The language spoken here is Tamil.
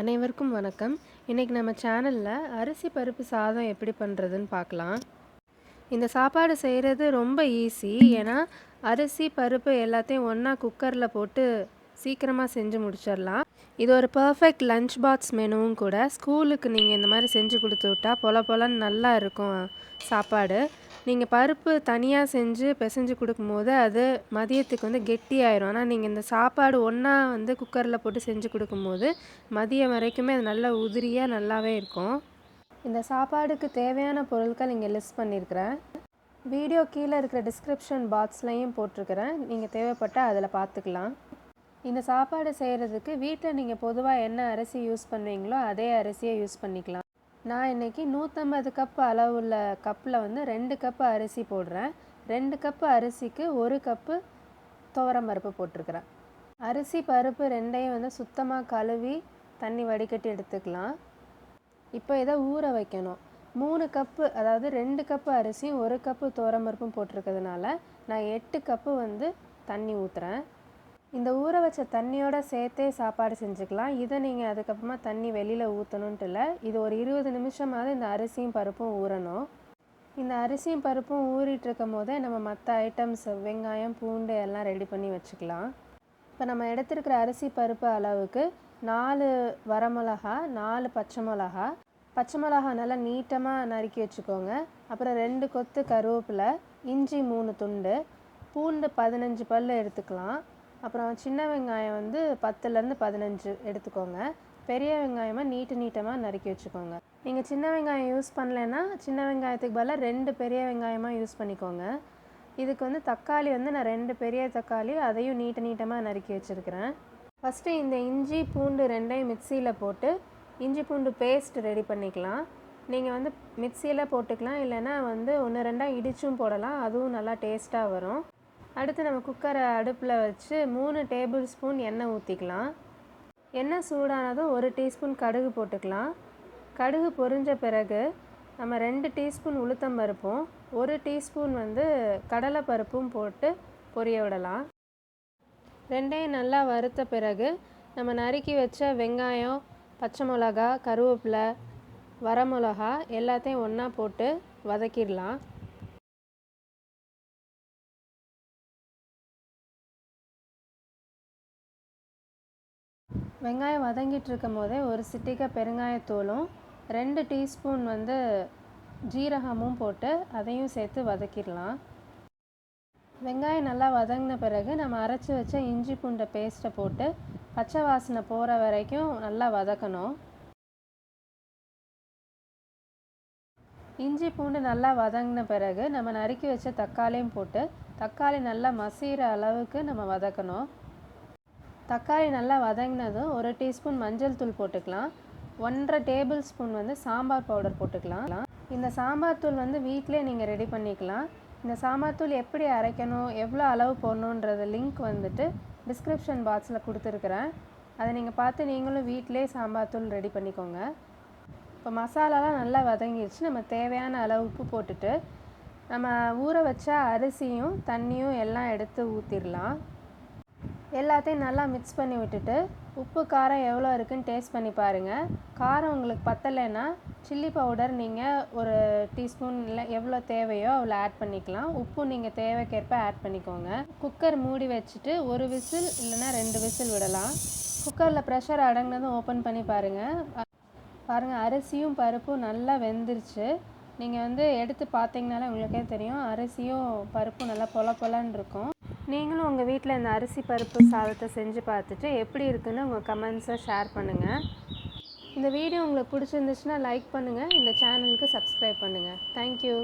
அனைவருக்கும் வணக்கம். இன்றைக்கி நம்ம சேனலில் அரிசி பருப்பு சாதம் எப்படி பண்ணுறதுன்னு பார்க்கலாம். இந்த சாப்பாடு செய்கிறது ரொம்ப ஈஸி ஏன்னா அரிசி பருப்பு எல்லாத்தையும் ஒன்றா குக்கரில் போட்டு சீக்கிரமாக செஞ்சு முடிச்சிடலாம். இது ஒரு பர்ஃபெக்ட் லஞ்ச் பாக்ஸ் மெனுவும் கூட. ஸ்கூலுக்கு நீங்கள் இந்த மாதிரி செஞ்சு கொடுத்து விட்டா பொல பொலன்னு நல்லா இருக்கும் சாப்பாடு. நீங்கள் பருப்பு தனியாக செஞ்சு பிசைஞ்சு கொடுக்கும்போது அது மதியத்துக்கு வந்து கெட்டியாயிரும். ஆனால் நீங்கள் இந்த சாப்பாடு ஒன்றா வந்து குக்கரில் போட்டு செஞ்சு கொடுக்கும்போது மதியம் வரைக்குமே அது நல்லா உதிரியாக நல்லாவே இருக்கும். இந்த சாப்பாடுக்கு தேவையான பொருட்கள் இங்கே லிஸ்ட் பண்ணியிருக்கிறேன் வீடியோ கீழே இருக்கிற டிஸ்கிரிப்ஷன் பாக்ஸ்லையும் போட்டிருக்கிறேன். நீங்கள் தேவைப்பட்டால் அதில் பார்த்துக்கலாம் இந்த சாப்பாடு செய்கிறதுக்கு வீட்டில் நீங்கள் பொதுவாக என்ன அரிசி யூஸ் பண்ணுவீங்களோ அதே அரிசியை யூஸ் பண்ணிக்கலாம். நான் இன்றைக்கி நூற்றம்பது கப் அளவுள்ள கப்பில் வந்து ரெண்டு கப்பு அரிசி போடுறேன். ரெண்டு கப்பு அரிசிக்கு ஒரு கப்பு துவரம் பருப்பு போட்டிருக்கிறேன். அரிசி பருப்பு ரெண்டையும் வந்து சுத்தமாக கழுவி தண்ணி வடிகட்டி எடுத்துக்கலாம். இப்போ இதை ஊற வைக்கணும். மூணு கப்பு அதாவது ரெண்டு கப்பு அரிசியும் ஒரு கப்பு துவரம் பருப்பும் போட்டிருக்கிறதுனால நான் எட்டு கப்பு வந்து தண்ணி ஊற்றுறேன் இந்த ஊற வச்ச தண்ணியோட சேர்த்தே சாப்பாடு செஞ்சுக்கலாம். இதை நீங்கள் அதுக்கப்புறமா தண்ணி வெளியில் ஊற்றணுன்ட்டு இல்லை இது ஒரு இருபது நிமிஷமாவது இந்த அரிசியும் பருப்பும் ஊறணும். இந்த அரிசியும் பருப்பும் ஊறிட்டு இருக்கும் போதே நம்ம மற்ற ஐட்டம்ஸ் வெங்காயம் பூண்டு எல்லாம் ரெடி பண்ணி வச்சுக்கலாம். இப்போ நம்ம எடுத்துருக்கிற அரிசி பருப்பு அளவுக்கு நாலு வரமிளகா நாலு பச்சை மிளகா. பச்சை மிளகா நல்லா நீட்டமாக நறுக்கி வச்சுக்கோங்க. அப்புறம் ரெண்டு கொத்து கருவேப்பிலை இஞ்சி மூணு துண்டு பூண்டு பதினஞ்சு பல் எடுத்துக்கலாம். அப்புறம் சின்ன வெங்காயம் வந்து பத்துலேருந்து பதினஞ்சு எடுத்துக்கோங்க. பெரிய வெங்காயமாக நீட்டு நீட்டமாக நறுக்கி வச்சுக்கோங்க. நீங்கள் சின்ன வெங்காயம் யூஸ் பண்ணலைன்னா சின்ன வெங்காயத்துக்கு பதிலாக ரெண்டு பெரிய வெங்காயமாக யூஸ் பண்ணிக்கோங்க. இதுக்கு வந்து தக்காளி வந்து நான் ரெண்டு பெரிய தக்காளி அதையும் நீட்டு நீட்டமாக நறுக்கி வச்சுருக்கிறேன். ஃபஸ்ட்டு இந்த இஞ்சி பூண்டு ரெண்டையும் மிக்சியில் போட்டு இஞ்சி பூண்டு பேஸ்ட் ரெடி பண்ணிக்கலாம். நீங்கள் வந்து மிக்சியில் போட்டுக்கலாம். இல்லைன்னா வந்து ஒன்று ரெண்டாக இடிச்சும் போடலாம். அதுவும் நல்லா டேஸ்ட்டாக வரும். அடுத்து நம்ம குக்கரை அடுப்பில் வச்சு மூணு டேபிள் ஸ்பூன் எண்ணெய் ஊற்றிக்கலாம் எண்ணெய் சூடானதும் ஒரு டீஸ்பூன் கடுகு போட்டுக்கலாம். கடுகு பொரிஞ்ச பிறகு நம்ம ரெண்டு டீஸ்பூன் உளுத்தம் பருப்பும் ஒரு டீஸ்பூன் வந்து கடலை பருப்பும் போட்டு பொரிய விடலாம். ரெண்டையும் நல்லா வறுத்த பிறகு நம்ம நறுக்கி வச்ச வெங்காயம் பச்சை மிளகா கருவேப்பிலை வரமிளகா எல்லாத்தையும் ஒன்றா போட்டு வதக்கிடலாம். வெங்காயம் வதங்கிட்டு இருக்கும் போதே ஒரு சிட்டிகை பெருங்காயத்தூளும் ரெண்டு டீஸ்பூன் வந்து ஜீரகமும் போட்டு அதையும் சேர்த்து வதக்கிடலாம். வெங்காயம் நல்லா வதங்கின பிறகு நம்ம அரைச்சி வச்ச இஞ்சி பூண்டை பேஸ்ட்டை போட்டு பச்சை வாசனை போகிற வரைக்கும் நல்லா வதக்கணும். இஞ்சி பூண்டு நல்லா வதங்கின பிறகு நம்ம நறுக்கி வச்ச தக்காளியும் போட்டு தக்காளி நல்லா மசிகிற அளவுக்கு நம்ம வதக்கணும். தக்காளி நல்லா வதங்கினதும் ஒரு டீஸ்பூன் மஞ்சள் தூள் போட்டுக்கலாம். ஒன்றரை டேபிள் ஸ்பூன் வந்து சாம்பார் பவுடர் போட்டுக்கலாம். இந்த சாம்பார் தூள் வந்து வீட்டிலே நீங்கள் ரெடி பண்ணிக்கலாம். இந்த சாம்பார் தூள் எப்படி அரைக்கணும் எவ்வளோ அளவு போடணுன்றது லிங்க் வந்துட்டு டிஸ்கிரிப்ஷன் பாக்ஸில் கொடுத்துருக்குறேன். அதை நீங்கள் பார்த்து நீங்களும் வீட்டிலே சாம்பார் தூள் ரெடி பண்ணிக்கோங்க. இப்போ மசாலாலாம் நல்லா வதங்கிடுச்சு நம்ம தேவையான அளவு உப்பு போட்டுட்டு நம்ம ஊற வச்ச அரிசியும் தண்ணியும் எல்லாம் எடுத்து ஊற்றிடலாம் எல்லாத்தையும் நல்லா மிக்ஸ் பண்ணி விட்டுட்டு உப்பு காரம் எவ்வளோ இருக்குதுன்னு டேஸ்ட் பண்ணி பாருங்கள் காரம் உங்களுக்கு பத்தலைன்னா சில்லி பவுடர் நீங்கள் ஒரு டீஸ்பூன் இல்லை எவ்வளோ தேவையோ அவ்வளோ ஆட் பண்ணிக்கலாம். உப்பு நீங்கள் தேவைக்கேற்ப ஆட் பண்ணிக்கோங்க. குக்கர் மூடி வச்சுட்டு ஒரு விசில் இல்லைன்னா ரெண்டு விசில் விடலாம். குக்கரில் ப்ரெஷர் அடங்கினதும் ஓப்பன் பண்ணி பாருங்கள் பாருங்கள் அரிசியும் பருப்பும் நல்லா வெந்துருச்சு. நீங்கள் வந்து எடுத்து பார்த்தீங்கனாலே உங்களுக்கே தெரியும். அரிசியும் பருப்பும் நல்லா பொல பொலன்னு இருக்கும். நீங்களும் உங்கள் வீட்டில் இந்த அரிசி பருப்பு சாதத்தை செஞ்சு பார்த்துட்டு எப்படி இருக்குன்னு உங்கள் கமெண்ட்ஸை ஷேர் பண்ணுங்கள் இந்த வீடியோ உங்களுக்கு பிடிச்சிருந்துச்சுன்னா லைக் பண்ணுங்கள் இந்த சேனலுக்கு சப்ஸ்கிரைப் பண்ணுங்கள் தேங்க்யூ